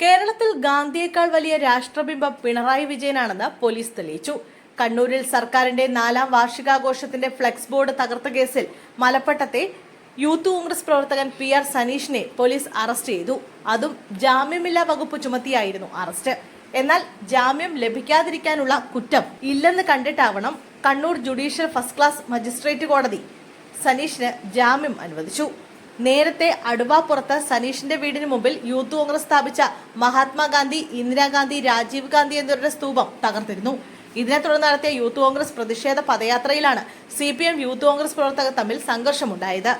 കേരളത്തിൽ ഗാന്ധിയേക്കാൾ വലിയ രാഷ്ട്രബിംബം പിണറായി വിജയനാണെന്ന് പോലീസ് തെളിയിച്ചു. കണ്ണൂരിൽ സർക്കാരിന്റെ നാലാം വാർഷികാഘോഷത്തിന്റെ ഫ്ലെക്സ് ബോർഡ് തകർത്ത കേസിൽ മലപ്പട്ടത്തെ യൂത്ത് കോൺഗ്രസ് പ്രവർത്തകൻ പി ആർ സനീഷിനെ പോലീസ് അറസ്റ്റ് ചെയ്തു. അതും ജാമ്യമില്ലാ വകുപ്പ് ചുമത്തിയായിരുന്നു അറസ്റ്റ്. എന്നാൽ ജാമ്യം ലഭിക്കാതിരിക്കാനുള്ള കുറ്റം ഇല്ലെന്ന് കണ്ടിട്ടാവണം Kannur judicial first class magistrate കോടതി സനീഷിന് ജാമ്യം അനുവദിച്ചു. നേരത്തെ അടുവാപ്പുറത്ത് സനീഷിന്റെ വീടിന് മുമ്പിൽ യൂത്ത് കോൺഗ്രസ് സ്ഥാപിച്ച മഹാത്മാഗാന്ധി ഇന്ദിരാഗാന്ധി രാജീവ് ഗാന്ധി എന്നിവരുടെ സ്തൂപം തകർത്തിരുന്നു. ഇതിനെ തുടർന്ന് നടത്തിയ യൂത്ത് കോൺഗ്രസ് പ്രതിഷേധ പദയാത്രയിലാണ് C P M Youth Congress പ്രവർത്തകർ തമ്മിൽ സംഘർഷമുണ്ടായത്.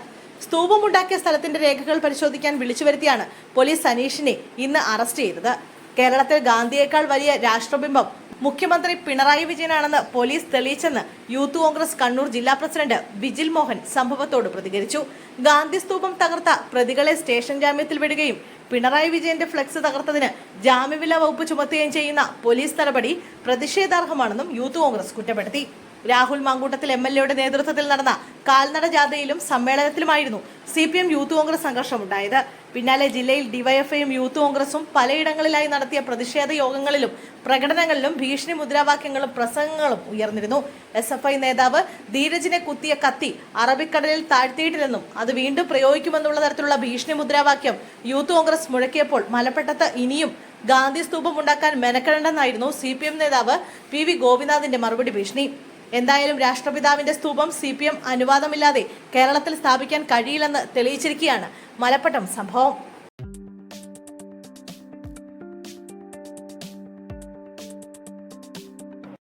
സ്തൂപമുണ്ടാക്കിയ സ്ഥലത്തിന്റെ രേഖകൾ പരിശോധിക്കാൻ വിളിച്ചു വരുത്തിയാണ് പോലീസ് സനീഷിനെ ഇന്ന് അറസ്റ്റ് ചെയ്തത്. കേരളത്തിൽ ഗാന്ധിയേക്കാൾ വലിയ രാഷ്ട്രബിംബം മുഖ്യമന്ത്രി പിണറായി വിജയനാണെന്ന് പോലീസ് തെളിയിച്ചെന്ന് യൂത്ത് കോൺഗ്രസ് കണ്ണൂർ ജില്ലാ പ്രസിഡന്റ് വിജിൽ മോഹൻ സംഭവത്തോട് പ്രതികരിച്ചു. ഗാന്ധി സ്തൂപം തകർത്ത പ്രതികളെ സ്റ്റേഷൻ ജാമ്യത്തിൽ വിടുകയും പിണറായി വിജയന്റെ ഫ്ലക്സ് തകർത്തതിന് ജാമ്യവില വകുപ്പ് ചുമത്തുകയും ചെയ്യുന്ന പോലീസ് നടപടി പ്രതിഷേധാർഹമാണെന്നും യൂത്ത് കോൺഗ്രസ് കുറ്റപ്പെടുത്തി. രാഹുൽ മാങ്കൂട്ടത്തിൽ എം എൽ എയുടെ നേതൃത്വത്തിൽ നടന്ന കാൽനട ജാഥയിലും സമ്മേളനത്തിലുമായിരുന്നു C P M Youth Congress സംഘർഷമുണ്ടായത്. പിന്നാലെ ജില്ലയിൽ ഡിവൈഎഫ്ഐയും യൂത്ത് കോൺഗ്രസും പലയിടങ്ങളിലായി നടത്തിയ പ്രതിഷേധ യോഗങ്ങളിലും പ്രകടനങ്ങളിലും ഭീഷണി മുദ്രാവാക്യങ്ങളും പ്രസംഗങ്ങളും ഉയർന്നിരുന്നു. എസ്. ഐ നേതാവ് ധീരജിനെ കുത്തിയ കത്തി അറബിക്കടലിൽ താഴ്ത്തിയിട്ടില്ലെന്നും അത് വീണ്ടും പ്രയോഗിക്കുമെന്നുള്ള തരത്തിലുള്ള ഭീഷണി മുദ്രാവാക്യം യൂത്ത് കോൺഗ്രസ് മുഴക്കിയപ്പോൾ മലപ്പെട്ടത്ത് ഇനിയും ഗാന്ധി സ്തൂപം ഉണ്ടാക്കാൻ മെനക്കെടേണ്ടെന്നായിരുന്നു സി പി എം നേതാവ് പി വി ഗോപിനാഥിന്റെ മറുപടി ഭീഷണി. എന്തായാലും രാഷ്ട്രപിതാവിന്റെ സ്തൂപം സി പി എം അനുവാദമില്ലാതെ കേരളത്തിൽ സ്ഥാപിക്കാൻ കഴിയില്ലെന്ന് തെളിയിച്ചിരിക്കുകയാണ് മലപ്പട്ടം സംഭവം.